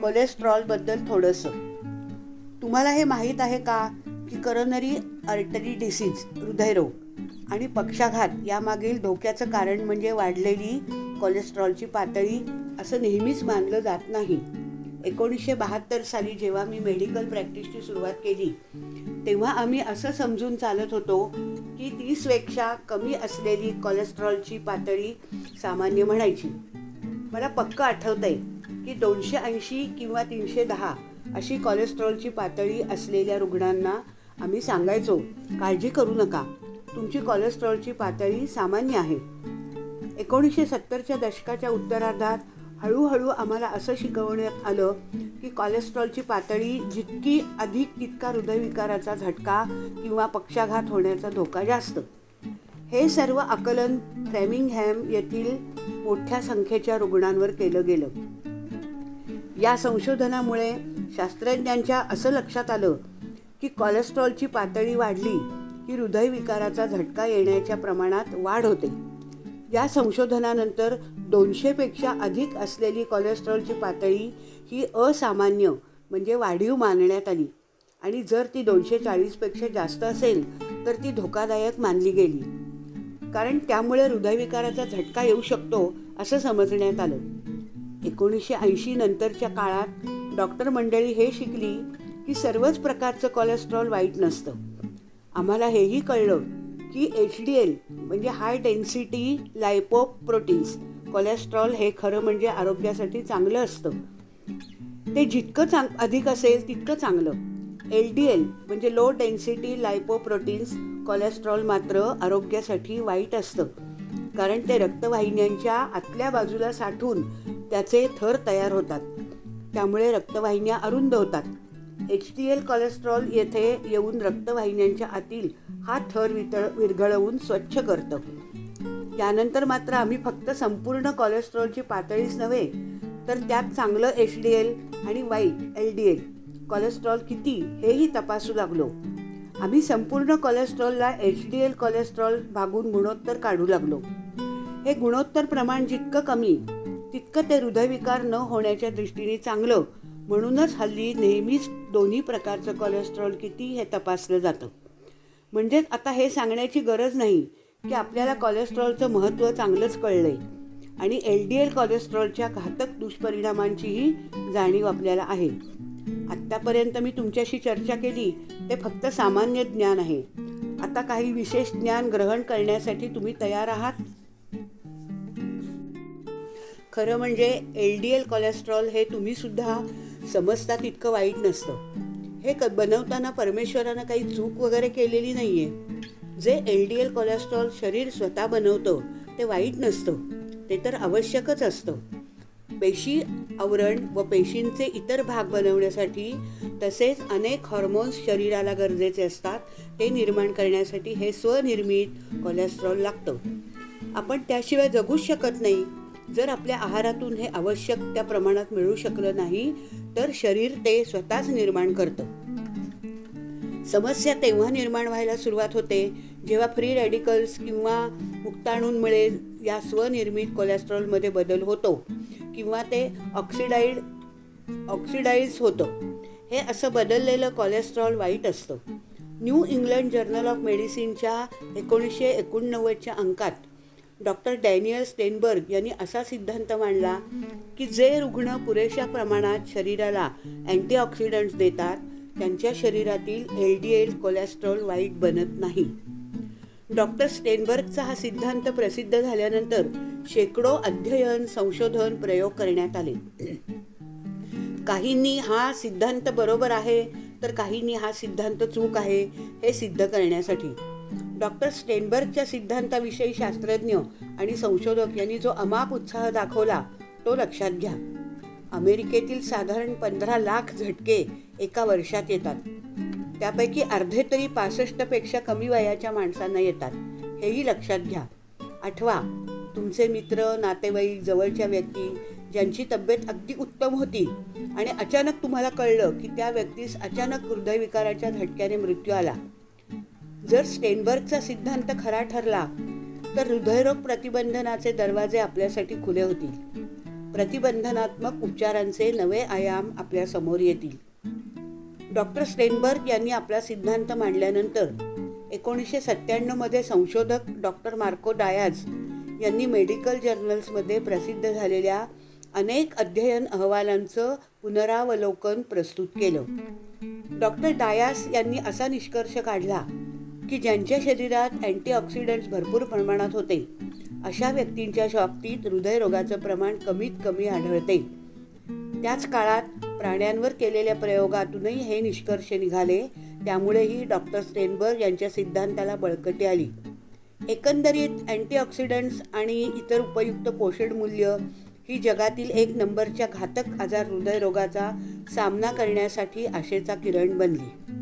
कोलेस्ट्रॉलबद्दल थोडंसं. तुम्हाला हे माहीत आहे का की करनरी आर्टरी डिसीज हृदयरोग आणि पक्षाघात यामागील धोक्याचं कारण म्हणजे वाढलेली कोलेस्ट्रॉलची पातळी असं नेहमीच मानलं जात नाही. एकोणीसशे बहात्तर साली जेव्हा मी मेडिकल प्रॅक्टिसची सुरुवात केली तेव्हा आम्ही असं समजून चालत होतो की तीसपेक्षा कमी असलेली कोलेस्ट्रॉलची पातळी सामान्य म्हणायची. मला पक्क आहे की दोनशे ऐंशी किंवा तीनशे दहा अशी कोलेस्ट्रॉलची पातळी असलेल्या रुग्णांना आम्ही सांगायचो काळजी करू नका. तुमची कोलेस्ट्रॉलची पातळी सामान्य आहे. एकोणीसशे सत्तरच्या दशकाच्या उत्तरार्धात हळूहळू आम्हाला असं शिकवण्यात आलं की कोलेस्ट्रॉलची पातळी जितकी अधिक तितका हृदयविकाराचा झटका किंवा पक्षाघात होण्याचा धोका जास्त. हे सर्व आकलन फ्रेमिंगहॅम येथील मोठ्या संख्येच्या रुग्णांवर केलं गेलं. या संशोधनामुळे शास्त्रज्ञांच्या असं लक्षात आलं की कोलेस्ट्रॉलची पातळी वाढली की हृदयविकाराचा झटका येण्याच्या प्रमाणात वाढ होते. या संशोधनानंतर दोनशेपेक्षा अधिक असलेली कोलेस्ट्रॉलची पातळी ही असामान्य म्हणजे वाढीव मानण्यात आली आणि जर ती दोनशे चाळीसपेक्षा जास्त असेल तर ती धोकादायक मानली गेली. कारण त्यामुळे हृदयविकाराचा झटका येऊ शकतो असं समजण्यात आलं. एकोणीसशे ऐंशी नंतरच्या काळात डॉक्टर मंडळी हे शिकली की सर्वच प्रकारचं कोलेस्ट्रॉल वाईट नसतं. आम्हाला हेही कळलं की एच डी एल म्हणजे हाय डेन्सिटी लायपोप्रोटीन्स कोलेस्ट्रॉल हे खरं म्हणजे आरोग्यासाठी चांगलं असतं. ते जितकं चांग अधिक असेल तितकं चांगलं. एल डी एल म्हणजे लो डेन्सिटी लायपोप्रोटीन्स कोलेस्ट्रॉल मात्र आरोग्यासाठी वाईट असतं. कारण ते रक्तवाहिन्यांच्या आतल्या बाजूला साठून त्याचे थर तयार होतात. त्यामुळे रक्तवाहिन्या अरुंद होतात. एच डी एल कोलेस्ट्रॉल येथे येऊन रक्तवाहिन्यांच्या आतील हा थर वितळ विरघळवून स्वच्छ करतं. त्यानंतर मात्र आम्ही फक्त संपूर्ण कोलेस्ट्रॉलची पातळीच नव्हे तर त्यात चांगलं एच डी एल आणि वाईट एल डी एल कोलेस्ट्रॉल किती हेही तपासू लागलो. आम्ही संपूर्ण कोलेस्ट्रॉलला एच डी एल कोलेस्ट्रॉल भागून गुणोत्तर काढू लागलो. हे गुणोत्तर प्रमाण जितकं कमी तितकं ते हृदयविकार न होण्याच्या दृष्टीने चांगलं. म्हणूनच हल्ली नेहमीच दोन्ही प्रकारचं कोलेस्ट्रॉल किती हे तपासलं जातं. म्हणजेच आता हे सांगण्याची गरज नाही की आपल्याला कोलेस्ट्रॉलचं महत्त्व चांगलंच कळलं आहे आणि एल डी एल कोलेस्ट्रॉलच्या घातक दुष्परिणामांचीही जाणीव आपल्याला आहे. आत्तापर्यंत मी तुमच्याशी चर्चा केली ते फक्त सामान्य ज्ञान आहे. आता काही विशेष ज्ञान ग्रहण करण्यासाठी तुम्ही तयार आहात? खरं म्हणजे एल डी एल कोलेस्ट्रॉल हे तुम्हीसुद्धा समजता तितकं वाईट नसतं. हे क बनवताना परमेश्वरानं काही चूक वगैरे केलेली नाही आहे J L D L cholesterol शरीर स्वतः बनवतं ते वाईट नसतं. ते तर आवश्यकच असतं. पेशी आवरण व पेशींचे इतर भाग बनवण्यासाठी तसेच अनेक हॉर्मोन्स शरीराला गरजेचे असतात. ते निर्माण करण्यासाठी हे स्वनिर्मित कोलेस्ट्रॉल लागतं. आपण त्याशिवाय जगूच शकत नाही. जर आपल्या आहारातून हे आवश्यक त्या प्रमाणात मिळू शकलं नाही तर शरीर ते स्वतःच निर्माण करतं. समस्या तेव्हा निर्माण व्हायला सुरुवात होते जेव्हा फ्री रॅडिकल्स किंवा मुक्ताणूंमुळे या स्वनिर्मित कोलेस्ट्रॉलमध्ये बदल होतो किंवा ते ऑक्सिडाईड ऑक्सिडाईज होतं. हे असं बदललेलं कोलेस्ट्रॉल वाईट असतं. न्यू इंग्लंड जर्नल ऑफ मेडिसिनच्या एकोणीसशे एकोणनव्वदच्या अंकात डॉक्टर डॅनियल स्टेनबर्ग यांनी असा सिद्धांत मांडला की जे रुग्ण पुरेशा प्रमाणात शरीराला अँटीऑक्सिडंट्स देतात त्यांच्या शरीरातील एल डी एल कोलेस्ट्रॉल वाईट बनत नाही. डॉक्टर स्टेनबर्गचा हा सिद्धांत प्रसिद्ध झाल्यानंतर शेकडो अध्ययन संशोधन प्रयोग करण्यात आले. काहींनी हा सिद्धांत बरोबर आहे तर काहींनी हा सिद्धांत चूक आहे हे सिद्ध करण्यासाठी. डॉक्टर स्टेनबर्गच्या सिद्धांताविषयी शास्त्रज्ञ आणि संशोधक यांनी जो अमाप उत्साह दाखवला तो लक्षात घ्या. अमेरिकेतील साधारण पंधरा लाख झटके एका वर्षात येतात. त्यापैकी अर्धे तरी पासष्टपेक्षा कमी वयाच्या माणसांना येतात. हेही लक्षात घ्या. आठवा तुमचे मित्र नातेवाईक जवळच्या व्यक्ती ज्यांची तब्येत अगदी उत्तम होती आणि अचानक तुम्हाला कळलं की त्या व्यक्तीस अचानक हृदयविकाराच्या झटक्याने मृत्यू आला. जर स्टेनबर्गचा सिद्धांत खरा ठरला तर हृदयरोग प्रतिबंधनाचे दरवाजे आपल्यासाठी खुले होतील. प्रतिबंधनात्मक उपचारांचे नवे आयाम आपल्यासमोर येतील. डॉक्टर स्टेनबर्ग यांनी आपला सिद्धांत मांडल्यानंतर एकोणीसशे सत्त्याण्णवमध्ये संशोधक डॉक्टर मार्को डायाज यांनी मेडिकल जर्नल्समध्ये प्रसिद्ध झालेल्या अनेक अध्ययन अहवालांचं पुनरावलोकन प्रस्तुत केलं. डॉक्टर डायास यांनी असा निष्कर्ष काढला की ज्यांच्या शरीरात अँटीऑक्सिडंट्स भरपूर प्रमाणात होते अशा व्यक्तींच्या बाबतीत हृदयरोगाचं प्रमाण कमीत कमी आढळते. त्याच काळात प्राण्यांवर केलेल्या प्रयोगातूनही हे निष्कर्ष निघाले त्यामुळेही डॉक्टर स्टेनबर्ग यांच्या सिद्धांताला बळकटी आली. एकंदरीत अँटीऑक्सिडंट्स आणि इतर उपयुक्त पोषण मूल्य ही जगातील एक नंबरच्या घातक आजार हृदयरोगाचा सामना करण्यासाठी आशेचा किरण बनली.